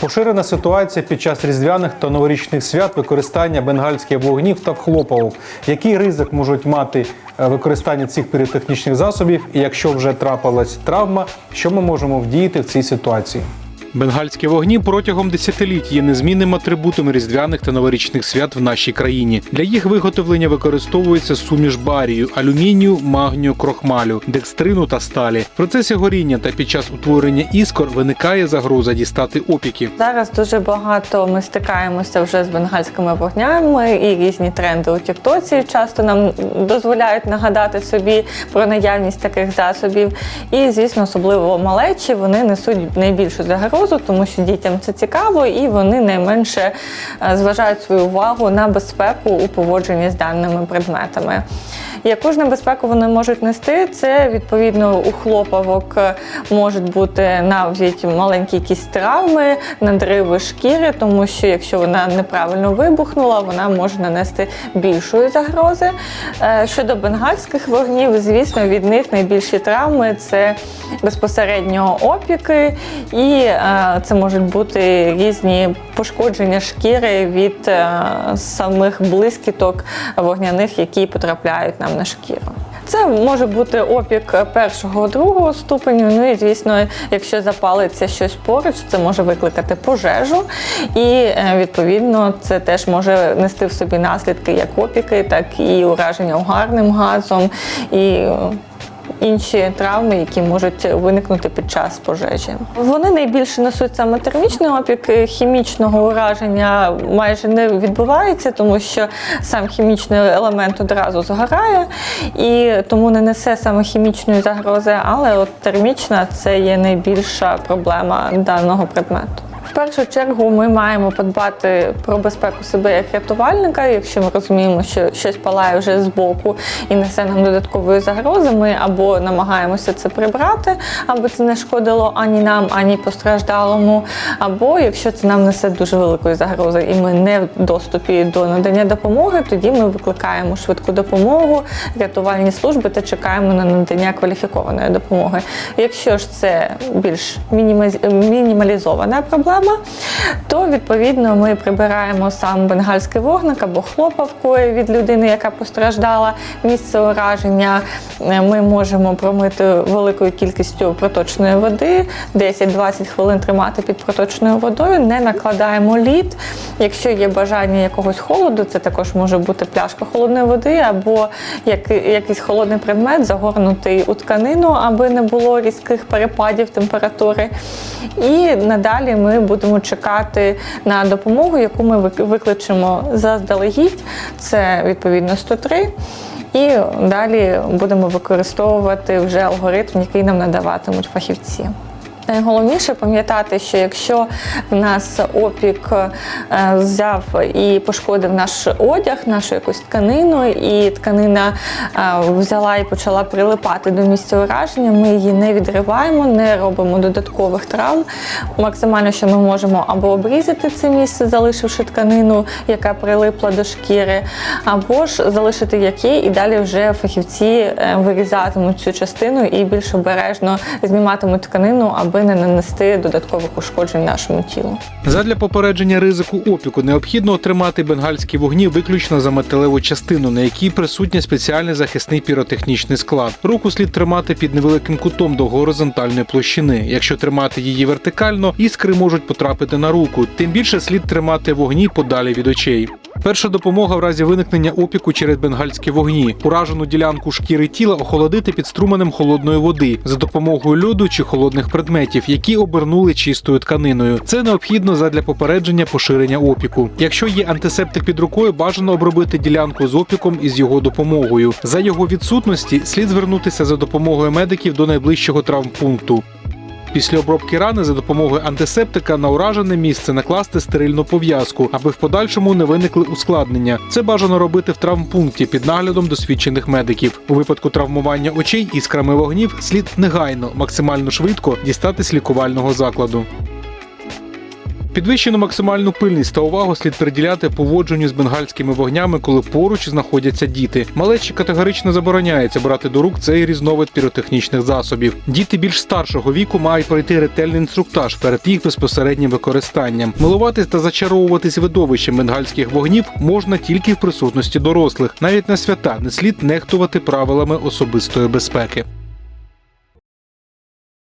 Поширена ситуація під час різдвяних та новорічних свят використання бенгальських вогнів та хлопавок. Який ризик можуть мати е, використання цих піротехнічних засобів? І якщо вже трапилась травма, що ми можемо вдіяти в цій ситуації? Бенгальські вогні протягом десятиліть є незмінним атрибутом різдвяних та новорічних свят в нашій країні. Для їх виготовлення використовується суміш барію, алюмінію, магнію, крохмалю, декстрину та сталі. В процесі горіння та під час утворення іскор виникає загроза дістати опіки. Зараз дуже багато ми стикаємося вже з бенгальськими вогнями, і різні тренди у Тіктоці часто нам дозволяють нагадати собі про наявність таких засобів. І, звісно, особливо малечі вони несуть найбільшу загрозу, тому що дітям це цікаво, і вони найменше е, зважають свою увагу на безпеку у поводженні з даними предметами. Яку ж небезпеку вони можуть нести? Це відповідно у хлопавок е, можуть бути навіть маленькі якісь травми, надриви шкіри, тому що якщо вона неправильно вибухнула, вона може нанести більшої загрози. Е, Щодо бенгальських вогнів, звісно, від них найбільші травми це безпосередньо опіки, і е, це можуть бути різні пошкодження шкіри від самих блискіток вогняних, які потрапляють нам на шкіру. Це може бути опік першого другого ступеню. Ну і звісно, якщо запалиться щось поруч, це може викликати пожежу, і е, відповідно це теж може нести в собі наслідки як опіки, так і ураження угарним газом і. Е, Інші травми, які можуть виникнути під час пожежі, вони найбільше несуть саме термічний опік. Хімічного ураження майже не відбувається, тому що сам хімічний елемент одразу згорає і тому не несе саме хімічної загрози. Але от термічна це є найбільша проблема даного предмету. В першу чергу ми маємо подбати про безпеку себе як рятувальника. Якщо ми розуміємо, що щось палає вже збоку і несе нам додаткової загрози, ми або намагаємося це прибрати, аби це не шкодило ані нам, ані постраждалому. Або якщо це нам несе дуже великої загрози, і ми не в доступі до надання допомоги, тоді ми викликаємо швидку допомогу, рятувальні служби та чекаємо на надання кваліфікованої допомоги. Якщо ж це більш мінімалізована проблема, то відповідно ми прибираємо сам бенгальський вогник або хлопавку від людини, яка постраждала. Місце ураження е, ми можемо промити великою кількістю проточної води, 10-20 хвилин тримати під проточною водою, не накладаємо лід. Якщо є бажання якогось холоду, це також може бути пляшка холодної води або як, якийсь холодний предмет, загорнутий у тканину, аби не було різких перепадів температури. І надалі ми будемо чекати на допомогу, яку ми викличемо заздалегідь. Це відповідно 103. І далі будемо використовувати вже алгоритм, який нам надаватимуть фахівці. Найголовніше пам'ятати, що якщо в нас опік е, взяв і пошкодив наш одяг, нашу якусь тканину, і тканина е, взяла і почала прилипати до місця ураження, ми її не відриваємо, не робимо додаткових травм. Максимально, що ми можемо або обрізати це місце, залишивши тканину, яка прилипла до шкіри, або ж залишити як є, і далі вже фахівці е, вирізатимуть цю частину і більш обережно зніматимуть тканину, аби не нанести додаткових ушкоджень нашому тілу. Задля попередження ризику опіку необхідно отримати бенгальські вогні виключно за металеву частину, на якій присутній спеціальний захисний піротехнічний склад. Руку слід тримати під невеликим кутом до горизонтальної площини. Якщо тримати її вертикально, іскри можуть потрапити на руку. Тим більше слід тримати вогні подалі від очей. Перша допомога в разі виникнення опіку через бенгальські вогні. Уражену ділянку шкіри тіла охолодити під струменем холодної води за допомогою льоду чи холодних предметів, які обернули чистою тканиною. Це необхідно задля попередження поширення опіку. Якщо є антисептик під рукою, бажано обробити ділянку з опіком із його допомогою. За його відсутності слід звернутися за допомогою медиків до найближчого травмпункту. Після обробки рани за допомогою антисептика на уражене місце накласти стерильну пов'язку, аби в подальшому не виникли ускладнення. Це бажано робити в травмпункті під наглядом досвідчених медиків. У випадку травмування очей іскрами вогнів слід негайно, максимально швидко дістатись лікувального закладу. Підвищену максимальну пильність та увагу слід приділяти поводженню з бенгальськими вогнями, коли поруч знаходяться діти. Малечі категорично забороняється брати до рук цей різновид піротехнічних засобів. Діти більш старшого віку мають пройти ретельний інструктаж перед їх безпосереднім використанням. Милуватись та зачаровуватись видовищем бенгальських вогнів можна тільки в присутності дорослих. Навіть на свята не слід нехтувати правилами особистої безпеки.